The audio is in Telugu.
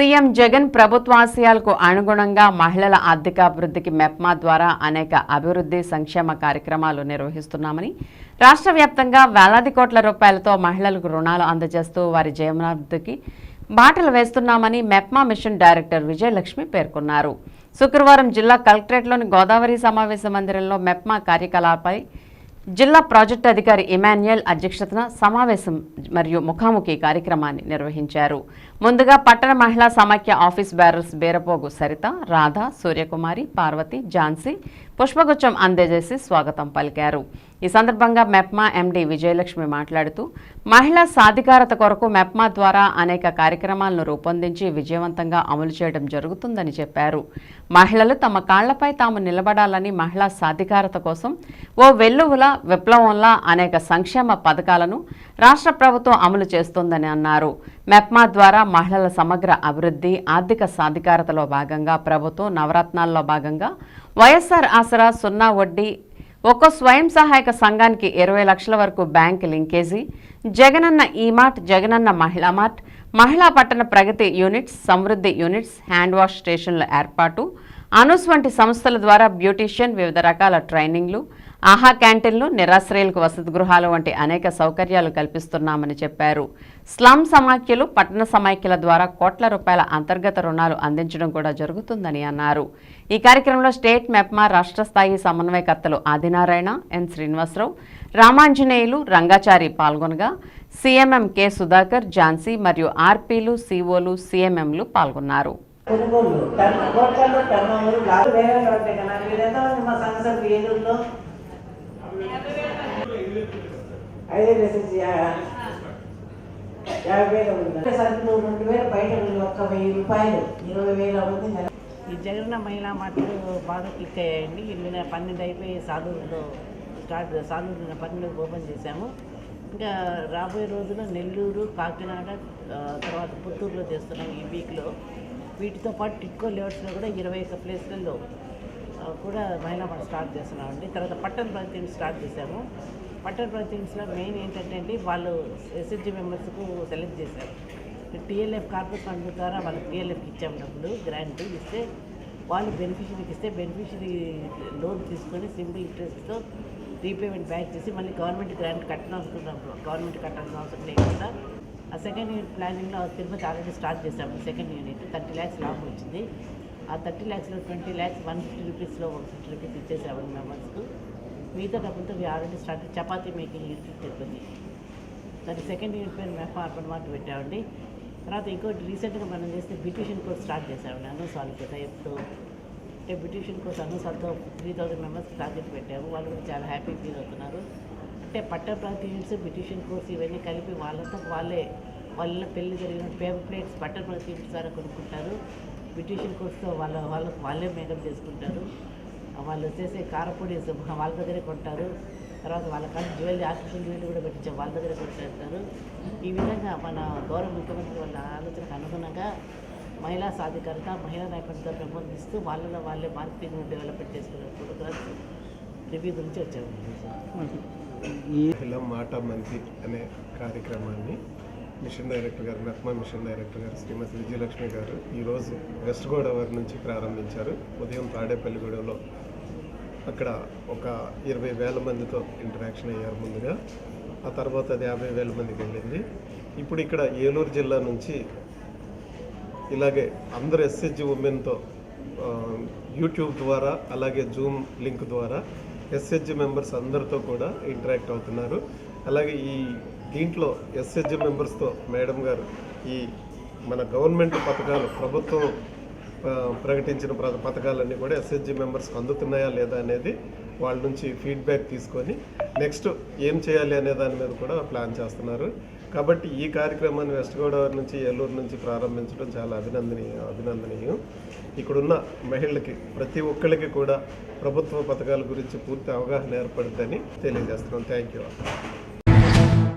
సీఎం జగన్ ప్రభుత్వాశయాలకు అనుగుణంగా మహిళల ఆర్థికాభివృద్ధికి మెప్మా ద్వారా అనేక అభివృద్ధి సంక్షేమ కార్యక్రమాలు నిర్వహిస్తున్నామని రాష్ట్ర వ్యాప్తంగా వేలాది కోట్ల రూపాయలతో మహిళలకు రుణాలు అందజేస్తూ వారి జీవనాభివృద్ధికి బాటలు వేస్తున్నామని మెప్మా మిషన్ డైరెక్టర్ విజయలక్ష్మి పేర్కొన్నారు. శుక్రవారం జిల్లా కలెక్టరేట్లోని గోదావరి సమావేశ మందిరంలో మెప్మా కార్యకలాపై జిల్లా ప్రాజెక్టు అధికారి ఇమాన్యుయల్ అధ్యక్షతన సమావేశం మరియు ముఖాముఖి కార్యక్రమాన్ని నిర్వహించారు. ముందుగా పట్టణ మహిళా సమాఖ్య ఆఫీస్ బ్యారర్స్ బీరపోగు సరిత రాధ సూర్యకుమారి పార్వతి ఝాన్సీ పుష్పగుచ్చం అందజేసి స్వాగతం పలికారు. ఈ సందర్భంగా మెప్మా ఎండి విజయలక్ష్మి మాట్లాడుతూ మహిళా సాధికారత కొరకు మెప్మా ద్వారా అనేక కార్యక్రమాలను రూపొందించి విజయవంతంగా అమలు చేయడం జరుగుతుందని చెప్పారు. మహిళలు తమ కాళ్ళపై తాము నిలబడాలని మహిళా సాధికారత కోసం ఓ వెల్లువల విప్లవంలా అనేక సంక్షేమ పథకాలను రాష్ట్ర ప్రభుత్వం అమలు చేస్తోందని అన్నారు. మెప్మా ద్వారా మహిళల సమగ్ర అభివృద్ధి ఆర్థిక సాధికారతలో భాగంగా ప్రభుత్వం నవరత్నాల్లో భాగంగా వైఎస్ఆర్ ఆసరా సున్నా వడ్డీ ఒక్కో స్వయం సహాయక సంఘానికి ఇరవై లక్షల వరకు bank linkage Jagananna e mart Jagananna మహిళా మార్ట్ మహిళా పట్టణ ప్రగతి యూనిట్స్ సమృద్ధి యూనిట్స్ హ్యాండ్ వాష్ స్టేషన్ల ఏర్పాటు అనూస్ వంటి సంస్థల ద్వారా బ్యూటీషియన్ వివిధ రకాల ట్రైనింగ్లు ఆహా క్యాంటీన్లు నిరాశ్రయులకు వసతి గృహాలు వంటి అనేక సౌకర్యాలు కల్పిస్తున్నామని చెప్పారు. స్లమ్ సమాఖ్యలు పట్టణ సమాఖ్యల ద్వారా కోట్ల రూపాయల అంతర్గత రుణాలు అందించడం కూడా జరుగుతుందని అన్నారు. ఈ కార్యక్రమంలో స్టేట్ మెప్మా రాష్ట్ర స్థాయి సమన్వయకర్తలు ఆదినారాయణ ఎన్ శ్రీనివాసరావు రామాంజనేయులు రంగాచారి పాల్గొనగా సీఎంఎం కె సుధాకర్ ఝాన్సీ మరియు ఆర్పీలు సిఓలు సీఎంఎంలు పాల్గొన్నారు. కొనుగోళ్ళు టర్న్ కోట్లలో టర్న్ ఓవర్ లాభ వేరే ఉంటాయి కదా. మీరు ఎంత మా సంస్థ ఏదో ఐదు లక్షలు యాభై వేలు ఉంది. సరుకులు రెండు వేలు బయట ఒక్క వెయ్యి రూపాయలు. ఇరవై వేలు అవుతుంది నెల ఈ జగన్న మహిళా మాటలు బాగా క్లిక్ అయ్యాయండి. నిన్న పన్నెండు అయిపోయి సాలూరులో స్టార్ట్ సాలూరు పన్నెండు ఓపెన్ చేశాము. ఇంకా రాబోయే రోజుల్లో నెల్లూరు కాకినాడ తర్వాత పుత్తూరులో చేస్తున్నాం ఈ వీక్లో వీటితో పాటు టిక్కో లేఅవుట్స్లో కూడా ఇరవై ఒక్క ప్లేస్లలో కూడా మహిళా మనం స్టార్ట్ చేస్తున్నామండి. తర్వాత పట్టణ ప్రాంతీయం స్టార్ట్ చేశాము. పట్టణ ప్రాంతీయంస్లో మెయిన్ ఏంటంటే అండి వాళ్ళు ఎస్ఎస్జి మెంబర్స్కు సెలెక్ట్ చేశారు. టీఎల్ఎఫ్ కార్పొరేట్ ఫండ్ ద్వారా వాళ్ళకి టీఎల్ఎఫ్కి ఇచ్చాము డబ్బులు గ్రాంట్ ఇస్తే వాళ్ళు బెనిఫిషరీకి ఇస్తే బెనిఫిషరీ లోన్ తీసుకొని సింపుల్ ఇంట్రెస్ట్తో రీపేమెంట్ బ్యాక్ చేసి మళ్ళీ గవర్నమెంట్ గ్రాంట్ కట్టనవసరం గవర్నమెంట్ కట్టాల్సిన అవసరం లేకుండా ఆ సెకండ్ యూనిట్ ప్లానింగ్లో తిరుపతి ఆల్రెడీ స్టార్ట్ చేశాము. సెకండ్ యూనిట్ థర్టీ ల్యాక్స్ లాభం వచ్చింది. ఆ థర్టీ ల్యాక్స్లో ట్వంటీ ల్యాక్స్ వన్ ఫిఫ్టీ రూపీస్లో వన్ ఫిఫ్టీ రూపీస్ ఇచ్చేసాము మెంబర్స్కు. మిగతా డబ్బులతో already start chapati making unit Tirupati దాని సెకండ్ యూనిట్ పేరు మెఫ్ అర్బన్ మాట పెట్టామండి. తర్వాత ఇంకోటి రీసెంట్గా మనం చేస్తే బ్యూటిషియన్ కోర్స్ స్టార్ట్ చేసామండి అనూసాలతో ఎప్పుడు అంటే బ్యూటిషియన్ కోర్స్ అనూసాలతో త్రీ థౌజండ్ మెంబర్స్ టార్గెట్ పెట్టాము. వాళ్ళు కూడా చాలా హ్యాపీ ఫీల్ అవుతున్నారు. అంటే పట్ట ప్రతి యూనిట్స్ బ్యూటిషియన్ కోర్స్ ఇవన్నీ కలిపి వాళ్ళంతా వాళ్ళే వాళ్ళ పెళ్ళి జరిగిన పేపర్ ప్లేట్స్ బట్టర్ ప్రతి యూనిట్స్ ద్వారా కొనుక్కుంటారు. బ్యూటిషియన్ వస్తే వాళ్ళ వాళ్ళకు వాళ్ళే మేకప్ చేసుకుంటారు. వాళ్ళు చేసే కారపొడి వాళ్ళ దగ్గరే కొంటారు. తర్వాత వాళ్ళ కానీ జ్యువెలరీ ఆర్టిఫిషియల్ జ్యువెలరీ కూడా పెట్టించే వాళ్ళ దగ్గర కొంటారు ఈ విధంగా మన గౌరవ ముఖ్యమంత్రి వాళ్ళ ఆలోచనకు అనుగుణంగా మహిళా సాధికారత మహిళా నైపుణ్యత పెంపొందిస్తూ వాళ్ళలో వాళ్ళే మార్కెటింగ్ డెవలప్మెంట్ చేసుకునే ప్రోగ్రామ్స్ రివ్యూ గురించి వచ్చాము. ఈ మాట మంచి అనే కార్యక్రమాన్ని మిషన్ డైరెక్టర్ గారు మెప్మా మిషన్ డైరెక్టర్ గారు శ్రీమతి విజయలక్ష్మి గారు ఈరోజు వెస్ట్ గోదావరి నుంచి ప్రారంభించారు. ఉదయం తాడేపల్లిగూడెంలో అక్కడ ఒక ఇరవై వేల మందితో ఇంటరాక్షన్ అయ్యారు ముందుగా. ఆ తర్వాత అది యాభై వేల మందికి వెళ్ళింది. ఇప్పుడు ఇక్కడ ఏలూరు జిల్లా నుంచి ఇలాగే అందరు ఎస్హెచ్జి ఉమెన్తో యూట్యూబ్ ద్వారా అలాగే జూమ్ లింక్ ద్వారా ఎస్హెచ్జి మెంబర్స్ అందరితో కూడా ఇంటరాక్ట్ అవుతున్నారు. అలాగే ఈ దీంట్లో ఎస్హెచ్జి మెంబర్స్తో మేడం గారు ఈ మన గవర్నమెంట్ పథకాలు ప్రభుత్వం ప్రకటించిన పథకాలన్నీ కూడా ఎస్హెచ్జి మెంబర్స్కి అందుతున్నాయా లేదా అనేది వాళ్ళ నుంచి ఫీడ్బ్యాక్ తీసుకొని నెక్స్ట్ ఏం చేయాలి అనే దాని మీద కూడా ప్లాన్ చేస్తున్నారు. కాబట్టి ఈ కార్యక్రమాన్ని వెస్ట్ గోదావరి నుంచి ఏలూరు నుంచి ప్రారంభించడం చాలా అభినందనీయ అభినందనీయం. ఇక్కడున్న మహిళలకి ప్రతి ఒక్కరికి కూడా ప్రభుత్వ పథకాల గురించి పూర్తి అవగాహన ఏర్పడుద్దని తెలియజేస్తున్నాం. Thank you